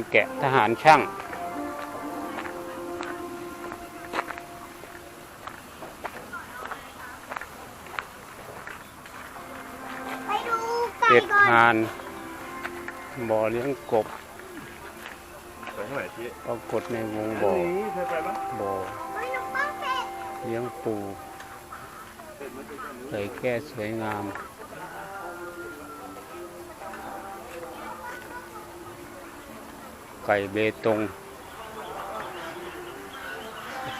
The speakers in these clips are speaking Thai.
แล้วฟาร์มแกะทหารช่างไปดูไก่เก็ดก่อนหานบ่อเลี้ยงกบไปเท่าไหร่ที่ปรากฏในวงบ่อนี่เคยไปปะบ่อไปดูป้องเป็ดเลี้ยงปูใส่แก้สวยงาม ไก่เบตง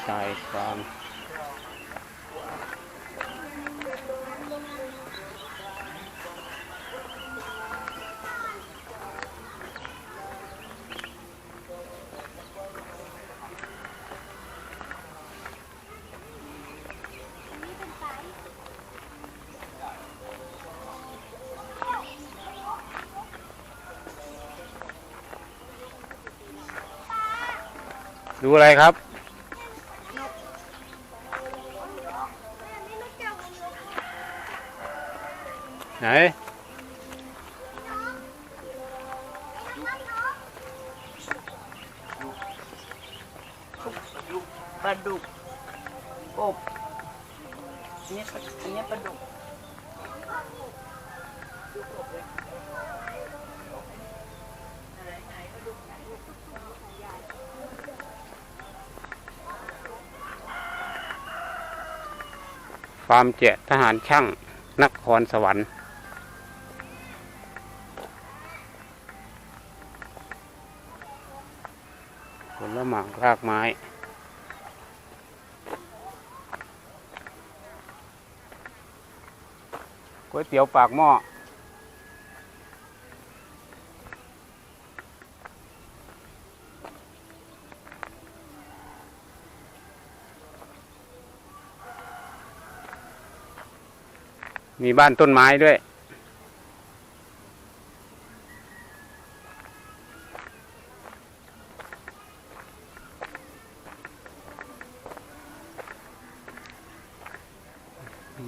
ชายฟาม ดูอะไรครับ ไหน ปลาดุกกบอันนี้ปลาอันนี้ปลาดุก ฟาร์มเจทหารช่างนครสวรรค์ผละหมากรากไม้ก๋วยเตี๋ยวปากหม้อ มีบ้านต้นไม้ด้วย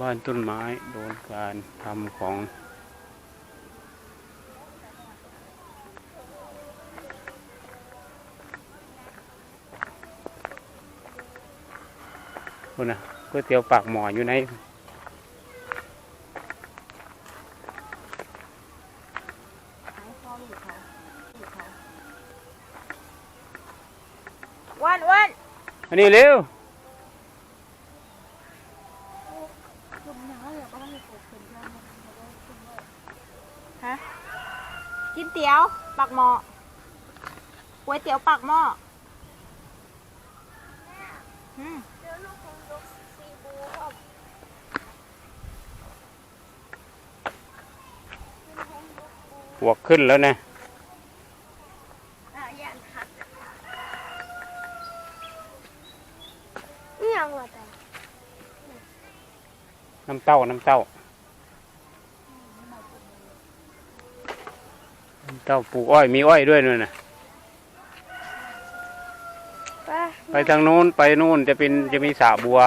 บ้านต้นไม้โดนการทำของคุณนะก๋วยเตี๋ยวปากหมออยู่ในวันวัน อันนี้เร็วฮะกินเตี๋ยวปักหม้อก๋วยเตี๋ยวปักหม้ออืมเดี๋ยวลูกคงยกซีบูออกหัวกขึ้นแล้วนะ อะยันหักนี่ยังวะแต่ น้ำเต้า น้ำเต้า น้ำเต้าปลูกอ้อยมีอ้อยด้วยนู่นนะไปไปทางนู้นไปนู่นจะเป็นจะมีสระบัว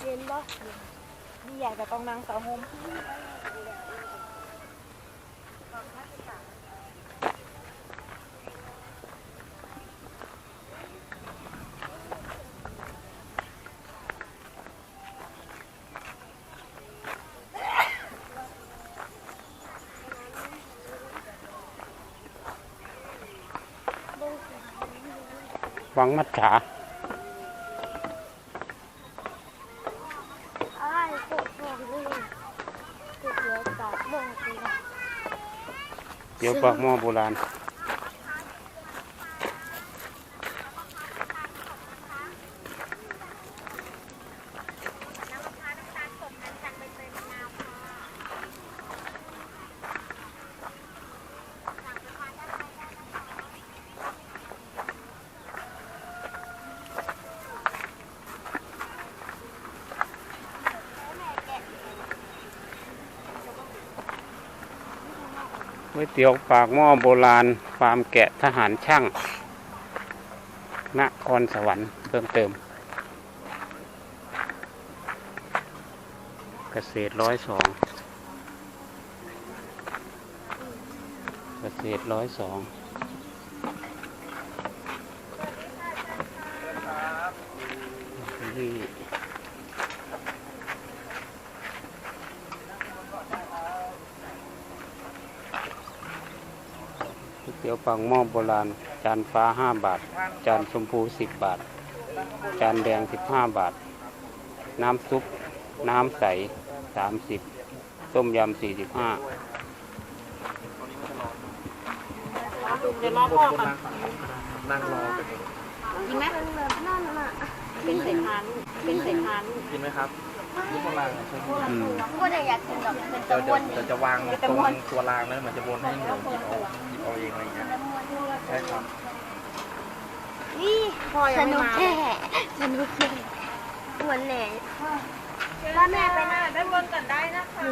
เย็นบ่ นี่อยากจะต้องนั่งเสาโฮม วังมัดฉาอ้ายปวดท้องเลยปวดหัวตากมองเลยเดี๋ยวปากหม้อโบราณ ก๋วยเตี๋ยวปากหม้อโบราณฟาร์มแกะทหารช่าง นครสวรรค์เพิ่มเติม เกษตรร้อยสองเกษตรร้อยสองนี่ก๋วย เตี๋ยวปังหม้อโบราณ จานฟ้าห้าบาท จานชมพูสิบบาท จานแดงสิบห้าบาท น้ำซุป น้ำใสสามสิบต้มยำสี่สิบห้าเดี๋ยวรอพ่อก่อนนั่งรอกันกินไหมมันแบบนั่นน่ะเป็นเศษพานเป็นเศษพานกินไหมครับ กโบราณใช่ไหมอืมก็ได้อยากกินแบบเป็นตะเดี๋วันเดี๋ยวจะวางตรงตัวรางแล้วเหมือนจะวนให้หนูหยิบเอาหยิบเอาเองอะไรอย่างเงี้ยใช่ครับนี่พ่อยัสงไม่นุกมาแค่สนุกแค่เหมือนแหน่ถ้าแม่ไปหน้าด้านบนก่อนได้นะคะ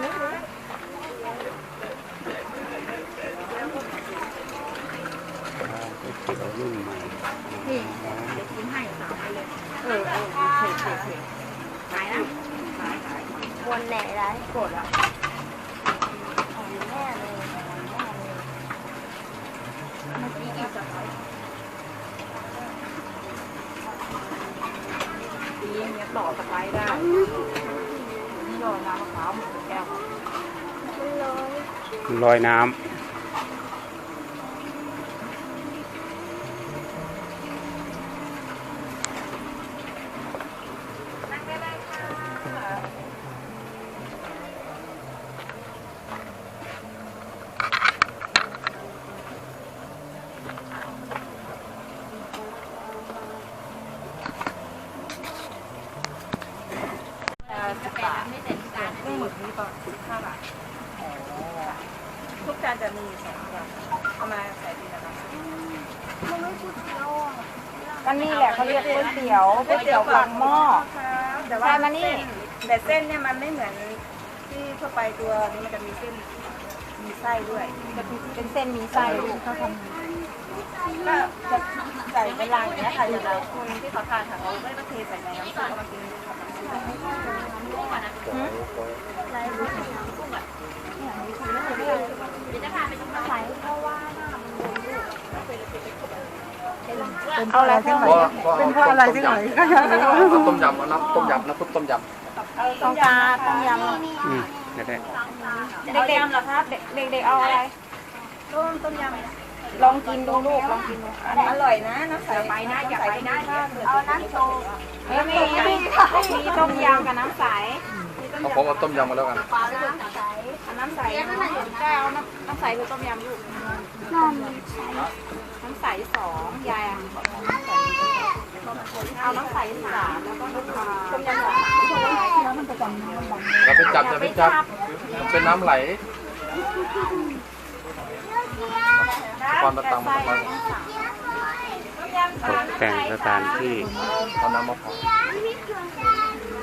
ก๋วยเตี๋ยวรุ่นใหม่กินให้สามไปเลยเออเออเผ็ดเผ็ดเผ็ด ขายนะขายขายวนแหน่ได้กดละของแม่เลยแม่เลยเมื่อกี้อีกจะไปดีเนี่ยต่อสไปได้นี่รอน้ำมะพร้าวหมดแก้วมันลอยลอยน้นั่านจะมีสองอย่างเอามาใส่ดีนะคะมันไม่พูดเที่ยวอะก็นี่แหละเขาเรียกก๋วยเตี๋ยวก๋วยเตี๋ยวปากหม้อแต่ว่าใช่มานี่แต่เส้นเนี่ยมันไม่เหมือนที่ทั่วไปตัวนี้มันจะมีเส้นมีไส้ด้วยจะเป็นเส้นมีไส้ลูกเขาทก็จะใส่เป็นรางอย่างเงี้ยค่ะอย่างเราคนที่เขาทานค่ะเขาไม่ต้องเทใส่ในน้ำซุปเอามากินกับน้ำซุปไรบุ้งกุ้งอะอย่างนี้คือไม่เคยได้เดี๋ยวจะพาไปดูใส่เพราะว่าหน้ามันบวมลูก เอาอะไรที่ไหนเป็นเพราะอะไรที่ไหนก็อยากรู้ต้มยำเอาน้ำต้มยำน้ำซุปต้มยำต้องการต้มยำำอืมได้ได้เด็กๆเหรอครับเด็กๆเอาอะไรต้มต้มยลองกินดูลูกลองกินดูอันนี้ำอร่อยนะน้ำใสไปนะอย่าไปนะเอาน้ำโชว์ไม่มีมีต้มยำกับน้ำใสำ เอาผมเอาต้มยำมาแล้วกัน น้ำใสน้ำใสใช่เอาน้ำน้ำใสคือต้มยำลูกน้ำใสน้ำใสสองยายอะเอาน้ำใสสามแล้วก็น้ำปลาต้มยำสามอย่าไปจับอย่าไปจับมันเป็นน้ำไหลควันมาตำมา ตกแต่งสถานที่ทำน้ำมะพร้าว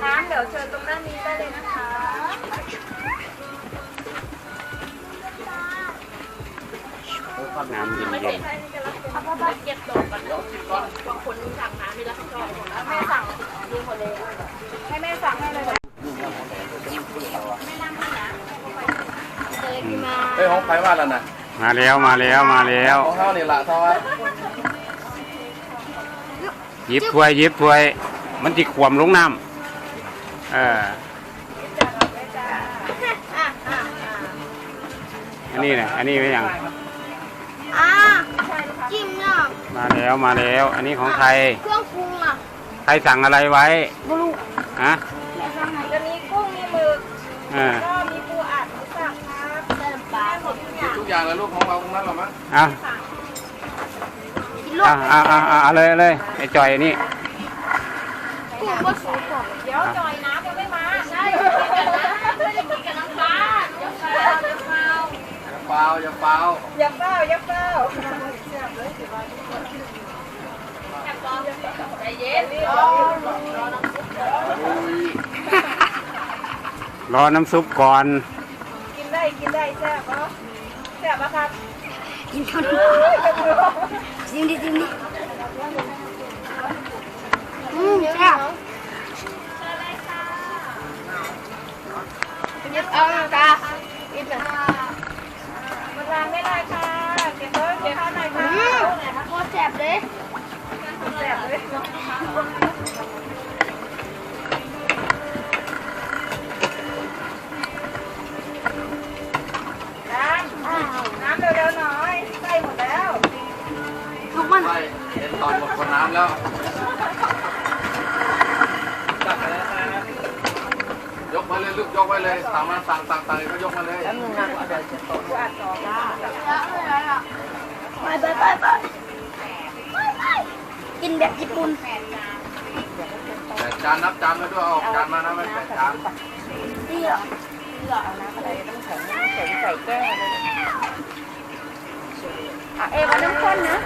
น้ำเดี๋ยวเชิญตรงด้านนี้ได้เลยนะคะน้ำเย็นเย็นเก็บตกกันบางคนสั่งน้ำไม่รับผิดชอบแม่สั่งดีคนเลยให้แม่สั่งให้เลยแม่นะเฮ้ยของไฟว่าแล้วนะมาแล้วมาแล้วมาแล้วข้องเท่านี่ละเท่าว่ หยิบถ้วยหยิบถ้วย มันติขวมลงน้ำเอออันนี้นะอันนี้ไม่ยังอ่าจิ้มเนี่ยมาแล้วมาแล้ว อันนี้ของใครเครื่องปรุงอะใครสั่งอะไรไว้บลูฮะจะมีกุ้งมีหมึกเออก็มีปูอัดหมูสับครับเติมปลาหมดทุกอย่างทุกอย่างเลยลูกของเราตรงนั้นหรอมั้งเอากิน ลูกเอาเอาเอาเอาเอาเลยเอาเลยไอ้จอยนี่กุ้งก็สูงกว่าเดี๋ยวจอยน้ำยังไม่มาใช่ไม่กินกับน้ำปลาเดี๋ยวเดี๋ยวเดี๋ยวเมาอย่าเปล่าอย่าเปล่าอย่าเฝ้าอย่าเฝ้าใจเย็นรอน้ำซุปก่อน กินได้กินได้แซ่บปะแซ่บปะครับ กินข้าวจิ้มดิจิ้มดิอืมแซ่บหยิบเอาหน่อยคะหยิบหนอยมไม่ได้ค่ะ เก็บไวเก็บข้าวหน่อยค่ะโคตรแซ่บเลยแซ่บเลย ตอนหมดคนน้ำแล้ว ยกมาเลยลูกยกไว้เลยสั่มาสั่งสั่งสั่งก็ยกมาเลยงไต่าต่ปไปไปไปกินแบบญี่ปุ่นแต่จานนับจานมาด้วยเอาจานมานะไม่แต่จานเยเลยเอาน้ำอะไรต้องแข็งแข็งใส่แก้วเลยอะเอวัน้ำข้นนะ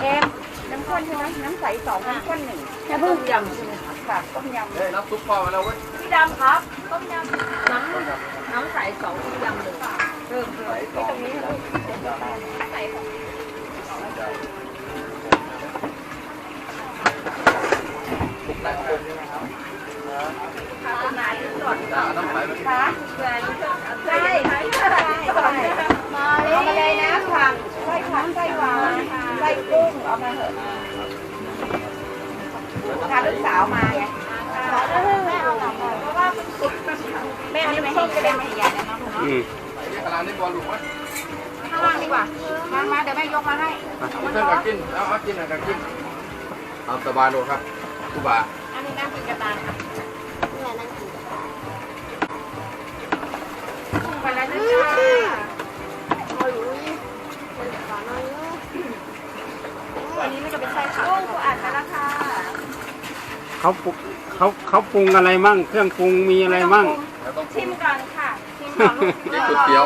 em น้ำข้นใช่ไหมน้ำใสสองน้ำข้นหนึ่งอย่าเพิ่งต้มยำใช่ไหมคะค่ะต้มยำเฮ้ยน้ำซุปพ่อมาแล้วเว้ยพี่ดำครับต้มยำน้ำน้ำใสสองต้มยำหนึ่งเริ่มเลยที่ตรงนี้ลูกใส่ของทุกแต่งเลยค่ะต้นไม้ก่อนจานน้ำใสไปคะใช่ใช่ใช่ใช่มาเอามาเลยนะผัก ไส้ผักไส้หวานไส้กุ้งเอามาเถอะพาลูกสาวมาไงไม่เอาหลังเลยเพราะว่าแม่ไม่ส้มจะได้ไม่ใหญ่นะอืมนี่กำลังนี่บอลลูกไหมข้างล่างดีกว่ามามาเดี๋ยวแม่ยกมาให้เอาเพื่อนกับกินเอาเอากินหน่อยกับกินเอาสบายลูกครับกูบ่าอันนี้น้ำกินกระตานค่ะเนี่ยนั่งกินกับไปแล้วนะจ๊ะโอ้ยมันขอ หน่อยลูกอันนี้มันจะเป็นไส้ผักกุ้งกูอ่านไปแล้วค่ะเขาปรุงเขาเขาปรุงอะไรมั่ง เครื่องปรุงมีอะไรมั่ง แล้วต้องชิมก่อนค่ะ ชิมก่อนลูกกินก๋วยเตี๋ยว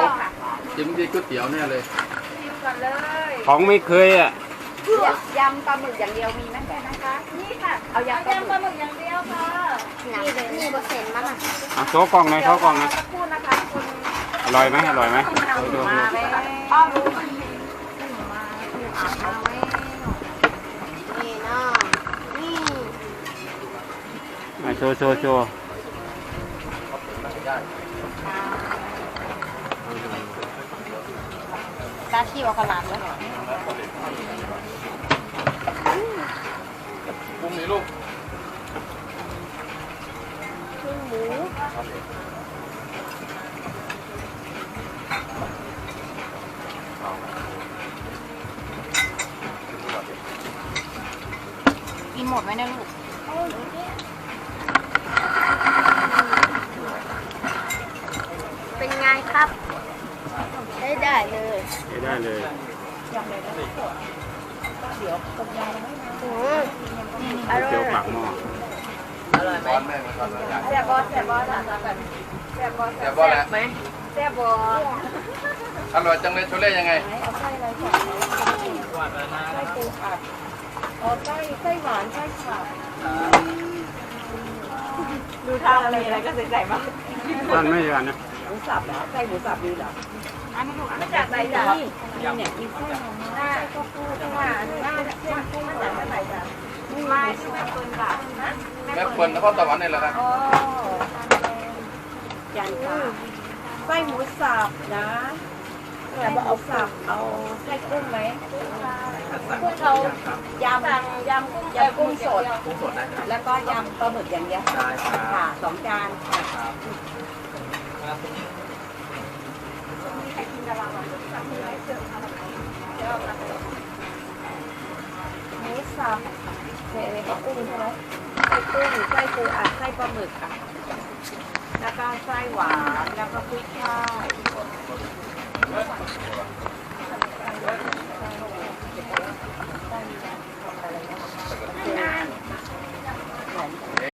กินดีก๋วยเตี๋ยวเนี่ยเลย ชิมก่อนเลยของไม่เคยอะ ยำปลาหมึกอย่างเดียวมีไหมแม่นะคะ นี่ค่ะเอายำปลาหมึกอย่างเดียวค่ะหนังนี่เปอร์เซ็นต์มั้งอะเอาโชว์กล่องหน่อยโชว์กล่องหน่อยสักครู่นะคะคุณอร่อยไหมอร่อยไหมดูดูมาแล้วอ้อมรู้ นี่เนาะนี่มาโชว์โชว์โชว์ตาชีวกระลาดเลยปรุงนี่ลูก กินหมดไหมเนี่ยลูก เป็นไงครับ ได้ได้ เลยใช้ได้เลยอืมอร่อเจียวยปาอะกหม้อร้อนแม่มาก่อนเลยแซ่บบอแซ่บบอแซ่บบอแต่บอลแหละไหมแซ่บบออร่อยจังเลยโชเล่ยังไงเอาไส้อะไรก่อนไส้ปูอัดอ๋อไส้ไส้หวานไส้ผักดูทางอะไรอะไรก็ใส่ๆมาท่านไม่ยานนะห มูสับเหรอไส้หมูสับดีเหรออันนี้ลูกมาจากไหนจ้ะนี่เนี่ยมีไส้ของหน้าก็พูดว่าหน้าเส้นกุ้งมาจากไหนจ้ะมาที่แม่เปิ้ลค่ะนะแม่เปิ้ลนครสวรรค์นี่แหละครับอ๋อยันค่ะไส้หมูสับนะไส้หมูสับเอาไส้กุ้งไหมกุ้งเขายำยำกุ้งยำกุ้งสดกุ้งสดนะครับแล้วก็ยำปลาหมึกอย่างเดียวได้ครับค่ะสองจานค่ะ กุ้งไส้ปูอัดไส้ปลาหมึกอะแล้วก็ไส้หวานแล้วก็กุ้ยช่าย